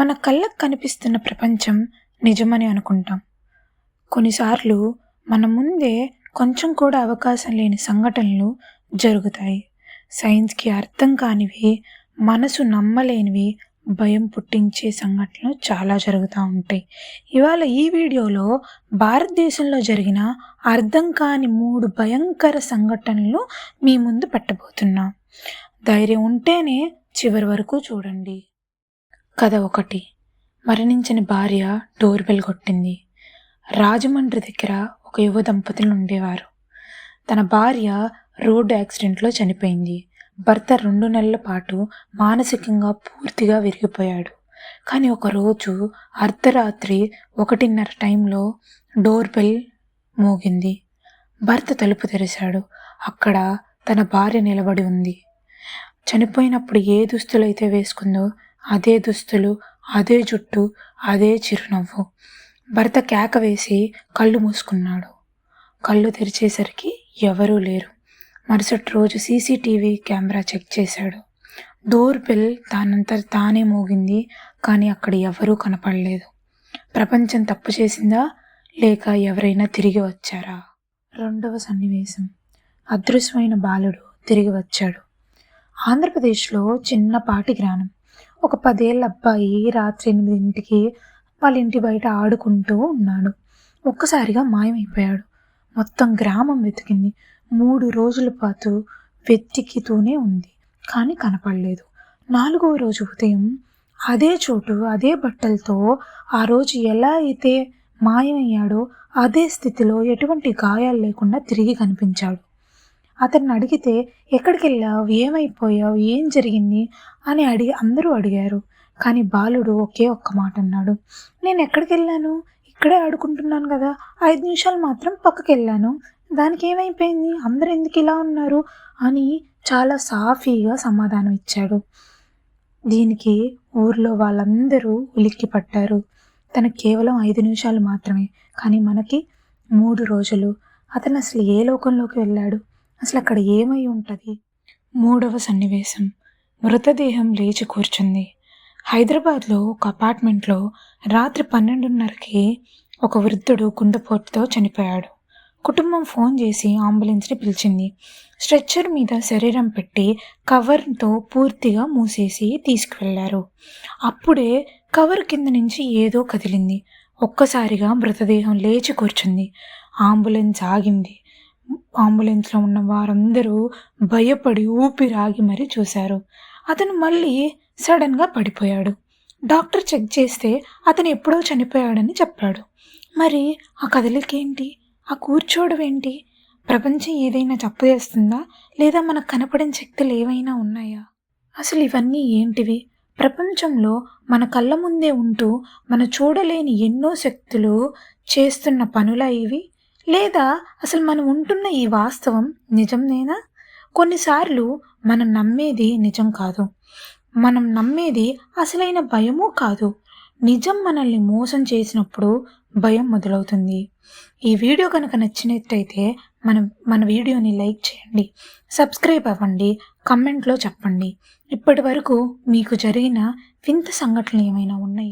మన కళ్ళకు కనిపిస్తున్న ప్రపంచం నిజమని అనుకుంటాం. కొన్నిసార్లు మన ముందే కొంచెం కూడా అవకాశం లేని సంఘటనలు జరుగుతాయి. సైన్స్కి అర్థం కానివి మనసు నమ్మలేనివి భయం పుట్టించే సంఘటనలు చాలా జరుగుతూ ఉంటాయి. ఇవాళ ఈ వీడియోలో భారతదేశంలో జరిగిన అర్థం కాని మూడు భయంకర సంఘటనలు మీ ముందు పెట్టబోతున్నా. ధైర్యం ఉంటేనే చివరి వరకు చూడండి. కథ ఒకటి. మరణించిన భార్య డోర్ బెల్ కొట్టింది. రాజమండ్రి దగ్గర ఒక యువ దంపతులు ఉండేవారు. తన భార్య రోడ్డు యాక్సిడెంట్లో చనిపోయింది. భర్త రెండు నెలల పాటు మానసికంగా పూర్తిగా విరిగిపోయాడు. కానీ ఒకరోజు అర్ధరాత్రి ఒకటిన్నర టైంలో డోర్ బెల్ మోగింది. భర్త తలుపు తెరిచాడు. అక్కడ తన భార్య నిలబడి ఉంది. చనిపోయినప్పుడు ఏ దుస్తులు అయితే వేసుకుందో అదే దుస్తులు అదే జుట్టు అదే చిరునవ్వు. భర్త కేక వేసి కళ్ళు మూసుకున్నాడు. కళ్ళు తెరిచేసరికి ఎవరూ లేరు. మరుసటి రోజు సీసీటీవీ కెమెరా చెక్ చేశాడు. డోర్ బెల్ తానంతా తానే మోగింది కానీ అక్కడ ఎవరూ కనపడలేదు. ప్రపంచం తప్పు చేసిందా లేక ఎవరైనా తిరిగి వచ్చారా? రెండవ సన్నివేశం. అదృశ్యమైన బాలుడు తిరిగి వచ్చాడు. ఆంధ్రప్రదేశ్లో చిన్నపాటి గ్రామం. ఒక పదేళ్ళ అబ్బాయి రాత్రి ఎనిమిదింటికి వాళ్ళ ఇంటి బయట ఆడుకుంటూ ఉన్నాడు. ఒక్కసారిగా మాయమైపోయాడు. మొత్తం గ్రామం వెతికింది. మూడు రోజుల పాటు వెతికితూనే ఉంది. కానీ కనపడలేదు. నాలుగవ రోజు ఉదయం అదే చోటు అదే బట్టలతో ఆ రోజు ఎలా అయితే మాయమయ్యాడో అదే స్థితిలో ఎటువంటి గాయాలు లేకుండా తిరిగి కనిపించాడు. అతన్ని అడిగితే ఎక్కడికి వెళ్ళావు ఏమైపోయావు? ఏం జరిగింది? అని అడిగి అందరూ అడిగారు. కానీ బాలుడు ఒకే ఒక్క మాట అన్నాడు. నేను ఎక్కడికి వెళ్ళాను ఇక్కడే ఆడుకుంటున్నాను కదా. ఐదు నిమిషాలు మాత్రం పక్కకి వెళ్ళాను దానికి ఏమైపోయింది? అందరు ఎందుకు ఇలా ఉన్నారు? అని చాలా సాఫీగా సమాధానం ఇచ్చాడు. దీనికి ఊర్లో వాళ్ళందరూ ఉలిక్కి పట్టారు. తనకు కేవలం ఐదు నిమిషాలు మాత్రమే. కానీ మనకి మూడు రోజులు. అతను అసలు ఏ లోకంలోకి వెళ్ళాడు? అసలు అక్కడ ఏమై ఉంటుంది? మూడవ సన్నివేశం. మృతదేహం లేచి కూర్చుంది. హైదరాబాద్లో ఒక అపార్ట్మెంట్లో రాత్రి పన్నెండున్నరకి ఒక వృద్ధుడు గుండెపోటుతో చనిపోయాడు. కుటుంబం ఫోన్ చేసి అంబులెన్స్ని పిలిచింది. స్ట్రెచ్చర్ మీద శరీరం పెట్టి కవర్తో పూర్తిగా మూసేసి తీసుకువెళ్ళారు. అప్పుడే కవర్ కింద నుంచి ఏదో కదిలింది. ఒక్కసారిగా మృతదేహం లేచి కూర్చుంది. అంబులెన్స్ ఆగింది. అంబులెన్స్లో ఉన్న వారందరూ భయపడి ఊపిరాగి మరీ చూశారు. అతను మళ్ళీ సడన్గా పడిపోయాడు. డాక్టర్ చెక్ చేస్తే అతను ఎప్పుడో చనిపోయాడని చెప్పాడు. మరి ఆ కదలికేంటి? ఆ కూర్చోవడం ఏంటి ప్రపంచం ఏదైనా తప్పు చేస్తుందా లేదా మనకు కనపడిన శక్తులు ఏవైనా ఉన్నాయా? అసలు ఇవన్నీ ఏంటివి? ప్రపంచంలో మన కళ్ళ ముందే ఉంటూ మన చూడలేని ఎన్నో శక్తులు చేస్తున్న పనులా ఇవి? లేదా అసలు మనం ఉంటున్న ఈ వాస్తవం నిజంనేనా? కొన్నిసార్లు మనం నమ్మేది నిజం కాదు. మనం నమ్మేది అసలైన భయము కాదు. నిజం మనల్ని మోసం చేసినప్పుడు భయం మొదలవుతుంది. ఈ వీడియో కనుక నచ్చినట్టయితే మన మన వీడియోని లైక్ చేయండి. సబ్స్క్రైబ్ అవ్వండి. కమెంట్లో చెప్పండి. ఇప్పటి వరకు మీకు జరిగిన వింత సంఘటనలు ఏమైనా ఉన్నాయి?